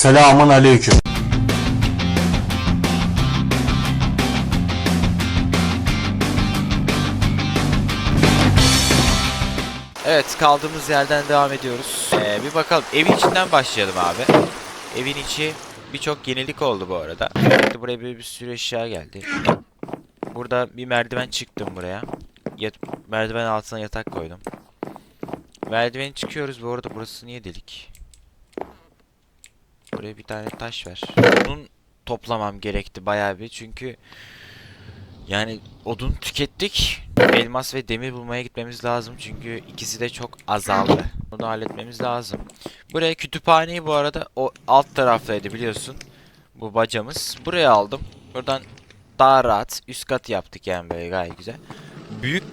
Selamun aleyküm. Evet kaldığımız yerden devam ediyoruz. Ee, bir bakalım evin içinden başlayalım abi. Evin içi birçok yenilik oldu bu arada. Buraya bir, bir sürü eşya geldi. Burada bir merdiven çıktım buraya. Yat merdiven altına yatak koydum. Merdiveni çıkıyoruz bu arada burası niye delik? Buraya bir tane taş ver. Bunun toplamam gerekti bayağı bir çünkü yani odun tükettik. Elmas ve demir bulmaya gitmemiz lazım çünkü ikisi de çok azaldı. Bunu halletmemiz lazım. Buraya kütüphaneyi bu arada o alt taraftaydı biliyorsun. Bu bacamız. Buraya aldım. Buradan daha rahat üst kat yaptık yani böyle gayet güzel. Büyük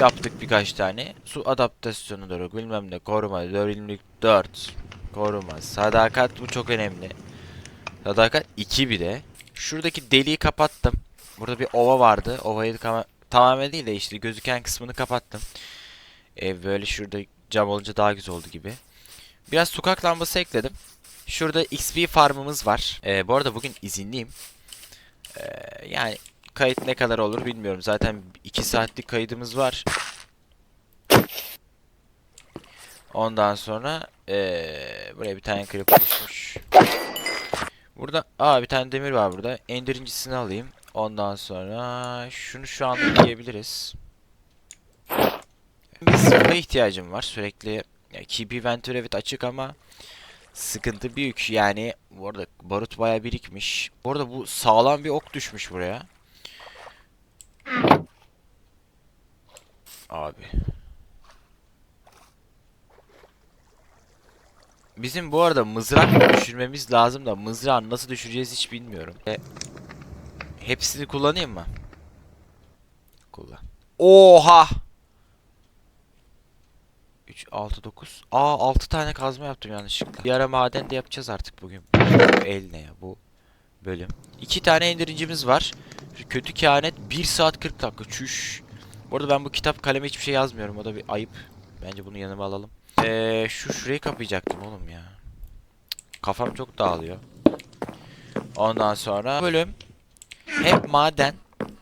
yaptık birkaç tane. Su adaptasyonu doğru bilmem ne koruma 4 koruma sadakat bu çok önemli. Sadakat 2 bir de. Şuradaki deliği kapattım. Burada bir ova vardı. Ovayı tamamen değil de işte gözüken kısmını kapattım. Ev böyle şurada cam olunca daha güzel oldu gibi. Biraz sokak lambası ekledim. Şurada XP farmımız var. Ee, bu arada bugün izinliyim. Ee, yani kayıt ne kadar olur bilmiyorum. Zaten 2 saatlik kaydımız var. Ondan sonra ee, buraya bir tane creeper düşmüş. Burada aa bir tane demir var burada. En birincisini alayım. Ondan sonra şunu şu anda giyebiliriz. Bir zırha ihtiyacım var. Sürekli ya, Keep Inventory evet açık ama sıkıntı büyük. Yani bu arada barut baya birikmiş. Bu arada bu sağlam bir ok düşmüş buraya. Abi. Bizim bu arada mızrak düşürmemiz lazım da mızrağı nasıl düşüreceğiz hiç bilmiyorum. E, hepsini kullanayım mı? Kullan. Oha! 3, 6, 9. Aa 6 tane kazma yaptım yanlışlıkla. Bir ara maden de yapacağız artık bugün. El ne ya bu bölüm. 2 tane endirincimiz var. Kötü kehanet 1 saat 40 dakika. Çüş. Bu arada ben bu kitap kaleme hiçbir şey yazmıyorum. O da bir ayıp. Bence bunu yanıma alalım. Eee şu şurayı kapayacaktım oğlum ya. Kafam çok dağılıyor. Ondan sonra bölüm hem maden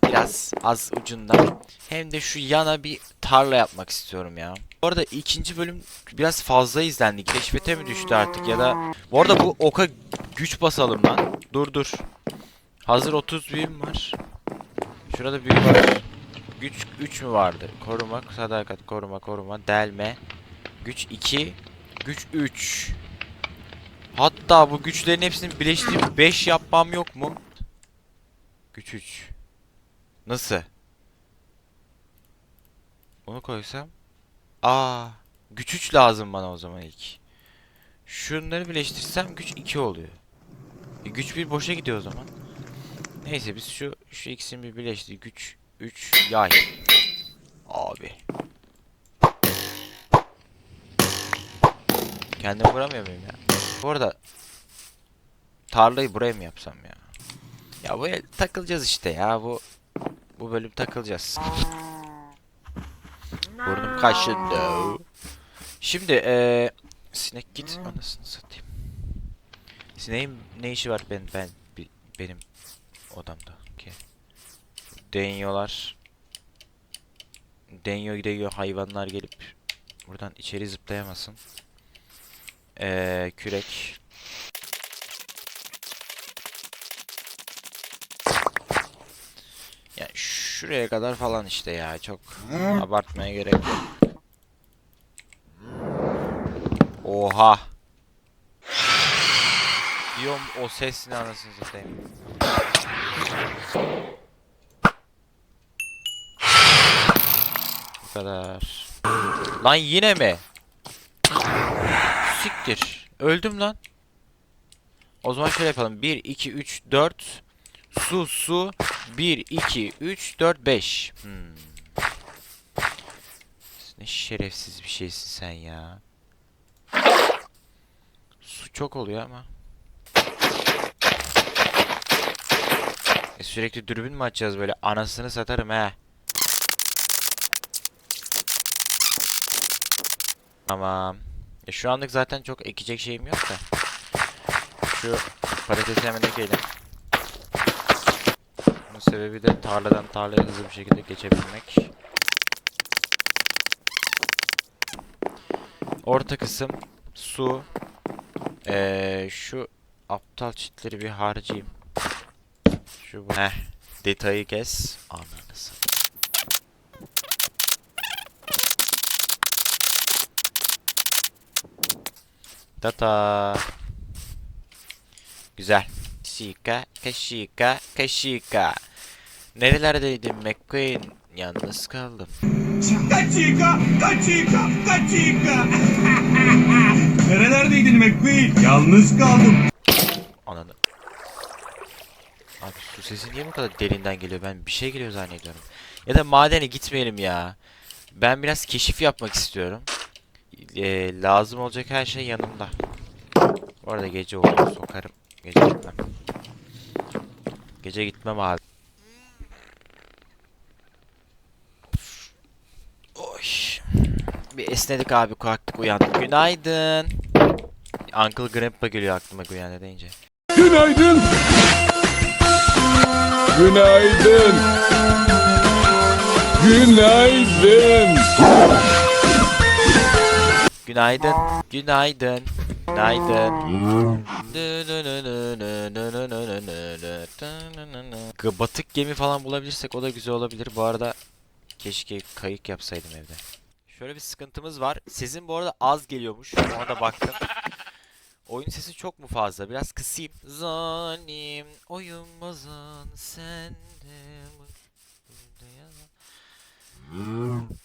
biraz az ucundan hem de şu yana bir tarla yapmak istiyorum ya. Bu arada ikinci bölüm biraz fazla izlendi. Keşfete mi düştü artık ya da bu arada bu oka güç basalım lan. Dur dur. Hazır 30 büyüm var. Şurada büyü var. Güç 3 mü vardı? Koruma, sadakat, koruma, koruma, delme. Güç 2, güç 3. Hatta bu güçlerin hepsini birleştirip 5 yapmam yok mu? Güç 3. Nasıl? Bunu koysam. Aa, güç 3 lazım bana o zaman ilk. Şunları birleştirsem güç 2 oluyor. E, güç 1 boşa gidiyor o zaman. Neyse biz şu şu ikisini bir birleştir. Güç 3 yay. Abi. Kendim vuramıyor muyum ya? Bu arada tarlayı buraya mı yapsam ya? Ya bu takılacağız işte ya bu bu bölüm takılacağız. Burnum kaşındı. Şimdi eee sinek git anasını satayım. Sineğin ne işi var ben ben benim odamda? Okey. Deniyorlar. Deniyor gidiyor hayvanlar gelip buradan içeri zıplayamasın. Eee kürek. Ya şuraya kadar falan işte ya çok abartmaya gerek yok. Oha. Diyorum o ses ne anasını satayım. Bu kadar. Lan yine mi? Siktir. Öldüm lan. O zaman şöyle yapalım. 1, 2, 3, 4. Su, su. 1, 2, 3, 4, 5. Hmm. Ne şerefsiz bir şeysin sen ya. Su çok oluyor ama. E sürekli dürbün mü açacağız böyle? Anasını satarım he. Tamam. E şu anlık zaten çok ekecek şeyim yok da. Şu patatesi hemen ekelim. Bunun sebebi de tarladan tarlaya hızlı bir şekilde geçebilmek. Orta kısım su. Ee, şu aptal çitleri bir harcayayım. Şu bu. Heh. Detayı kes. Ananı Tata. Güzel. Şika, kaşika, kaşika. Nerelerdeydin McQueen? Yalnız kaldım. Kaçika, kaçika, kaçika. Nerelerdeydin McQueen? Yalnız kaldım. Ananı. Abi su sesi niye bu kadar derinden geliyor? Ben bir şey geliyor zannediyorum. Ya da madene gitmeyelim ya. Ben biraz keşif yapmak istiyorum. Ee, lazım olacak her şey yanımda. Bu arada gece oldu. Sokarım. Gece gitmem. Gece gitmem abi. Oy. Bir esnedik abi kalktık uyandık. Günaydın. Uncle Grandpa geliyor aklıma uyandı deyince. Günaydın. Günaydın. Günaydın. Günaydın. Günaydın. Günaydın. Batık gemi falan bulabilirsek o da güzel olabilir. Bu arada keşke kayık yapsaydım evde. Şöyle bir sıkıntımız var. Sesin bu arada az geliyormuş. Ona da baktım. Oyun sesi çok mu fazla? Biraz kısayım. Zalim oyunmazan sen de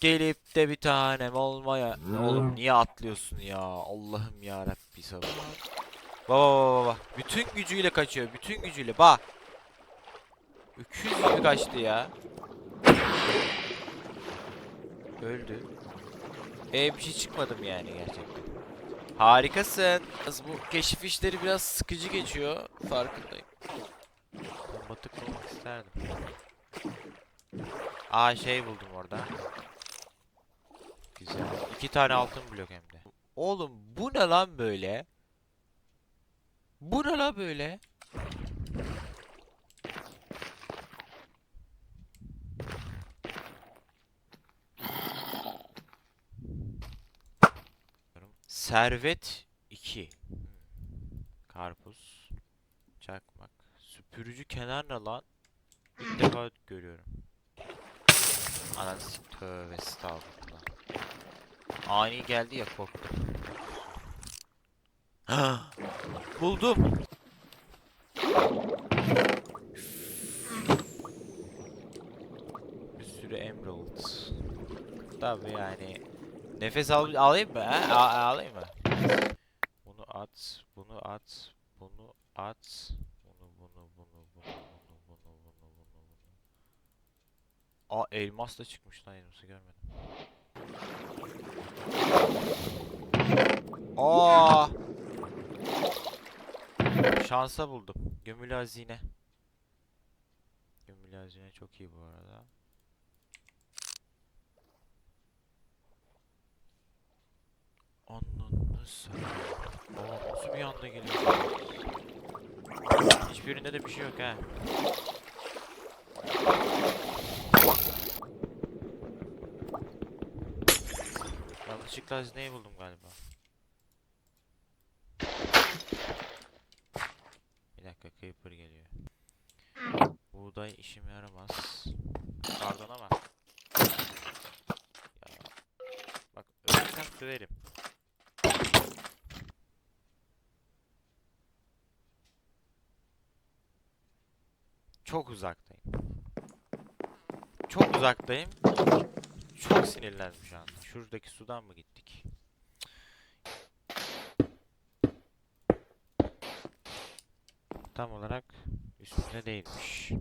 Gelip de bir tanem olmaya. Oğlum niye atlıyorsun ya? Allah'ım ya Rabbi sabır. Baba baba baba. Bütün gücüyle kaçıyor. Bütün gücüyle. Bak. Öküz gibi kaçtı ya. Öldü. E bir şey çıkmadım yani gerçekten. Harikasın. Bu keşif işleri biraz sıkıcı geçiyor. Farkındayım. Batık olmak isterdim. Aa şey buldum orada. Güzel. İki tane altın blok hem de. Oğlum bu ne lan böyle? Bu ne lan böyle? Servet 2. Karpuz. Çakmak. Süpürücü kenar ne lan? İlk defa görüyorum. Ananı s- tövbe estağfurullah. Ani geldi ya korktum. Buldum. Bir sürü emerald. Tabii yani. Nefes al alayım mı? He? A- alayım mı? Bunu at, bunu at, bunu at. Aa elmas da çıkmış lan elması görmedim. Aa! Şansa buldum. Gömülü hazine. Gömülü hazine çok iyi bu arada. Ananı satayım. Aa nasıl bir anda geliyor? Hiçbirinde de bir şey yok ha. Yanlışlıkla hazineyi buldum galiba. Bir dakika Creeper geliyor. Buğday işime yaramaz. Pardon ama. Ya. Bak ölürsem söverim. Çok uzaktayım. Çok uzaktayım. Çok sinirlendim şu anda. Şuradaki sudan mı gittik? Tam olarak üstünde değilmiş.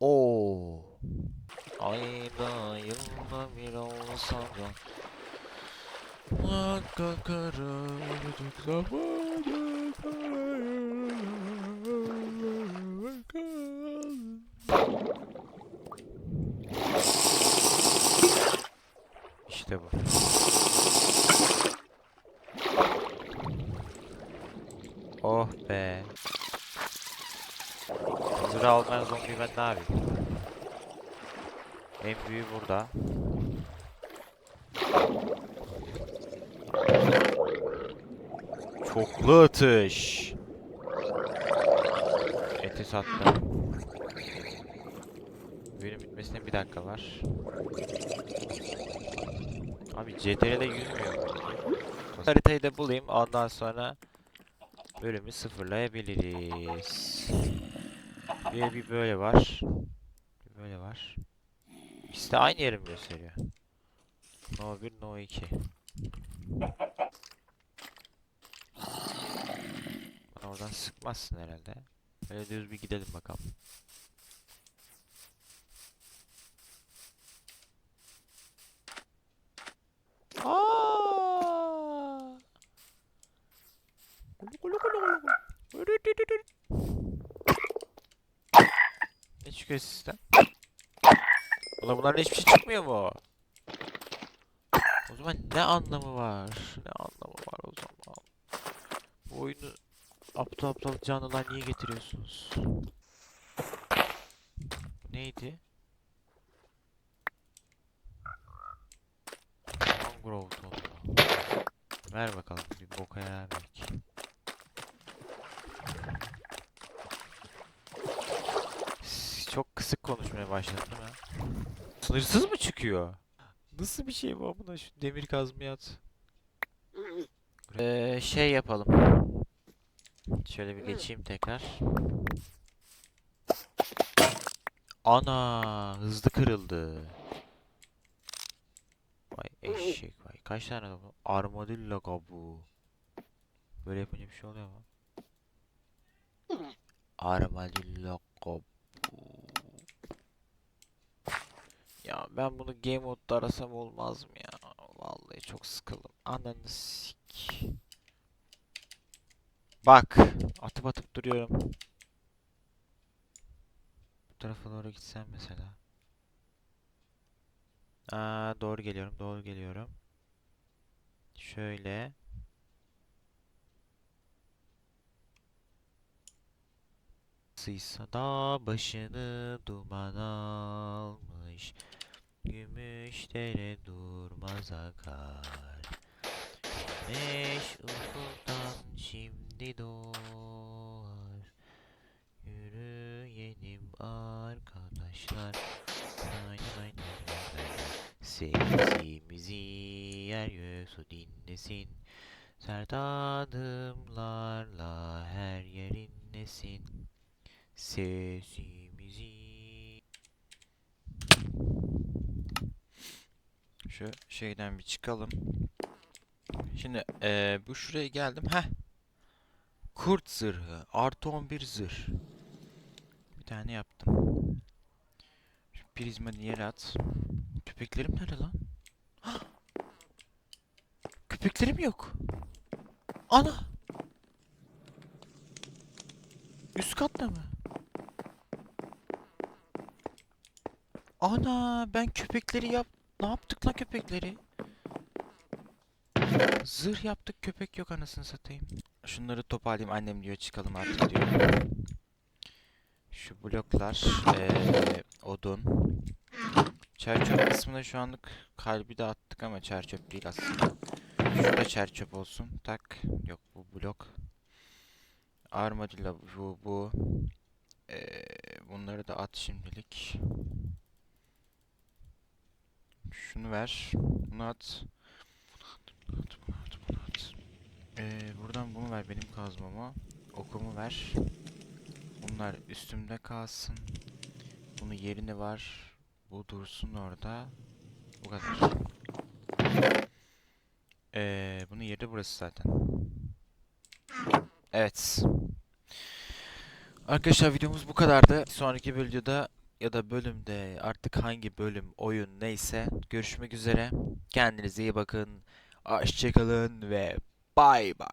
Oo. Ayda yılda bir olsa da Hakka kara tutamada İşte bu. Oh be. Zırh almayan zombi ben ne yapayım? En büyüğü burada. Çoklu atış. Eti sattım. Bitmesine bir dakika var. Abi CTRL'de yürümüyor. Haritayı da bulayım ondan sonra bölümü sıfırlayabiliriz. Bir, bir böyle var. Bir böyle var. İkisi de aynı yeri mi gösteriyor? No 1, no 2. Bana oradan sıkmazsın herhalde. Böyle düz bir gidelim bakalım. Aa! Ne çıkıyor sizden? Ulan bunların hiçbir şey çıkmıyor mu? O zaman ne anlamı var? Ne anlamı var o zaman? Bu oyunu aptal aptal canlılar niye getiriyorsunuz? Neydi? Mangrove tohumu. Ver bakalım bir boka yarar belki. Çok kısık konuşmaya başladım ha. Sınırsız mı çıkıyor? Nasıl bir şey bu buna şu demir kazmaya at. Ee, şey yapalım. Şöyle bir geçeyim tekrar. Ana hızlı kırıldı. Kaç tane bu? Armadillo kabuğu. Böyle yapınca bir şey oluyor mu? Armadillo kabuğu. Ya ben bunu game modda arasam olmaz mı ya? Vallahi çok sıkıldım. Ananı sik. Bak. Atıp atıp duruyorum. Bu tarafa doğru gitsem mesela. Aa, doğru geliyorum, doğru geliyorum. Şöyle. Sıysa da başını duman almış. Gümüş dere durmaz akar. Güneş ufuktan şimdi doğar. Yürüyelim arkadaşlar. Sesimizi yer gök su dinlesin. Sert adımlarla her yer inlesin. Sesimizi Şu şeyden bir çıkalım. Şimdi eee, bu şuraya geldim. Heh. Kurt zırhı. Artı 11 zırh. Bir tane yaptım. Şu prizma yere at. Köpeklerim nerede lan? Köpeklerim yok. Ana. Üst katta mı? Ana ben köpekleri yap. Ne yaptık lan köpekleri? Zırh yaptık köpek yok anasını satayım. Şunları toparlayayım annem diyor çıkalım artık diyor. Şu bloklar eee, odun. Çerçöp kısmına şu anlık kalbi de attık ama çerçöp değil aslında. Şurada çerçöp olsun. Tak. Yok bu blok. Armadillo bu bu. Eee, bunları da at şimdilik. Şunu ver. Bunu at. Bunu at, bunu at, bunu at. Ee, buradan bunu ver benim kazmama. Okumu ver. Bunlar üstümde kalsın. Bunu yerini var. Bu dursun orada. Bu kadar. Ee, bunun yeri burası zaten. Evet. Arkadaşlar videomuz bu kadardı. Sonraki videoda ya da bölümde artık hangi bölüm, oyun neyse görüşmek üzere. Kendinize iyi bakın. Hoşçakalın ve bay bay.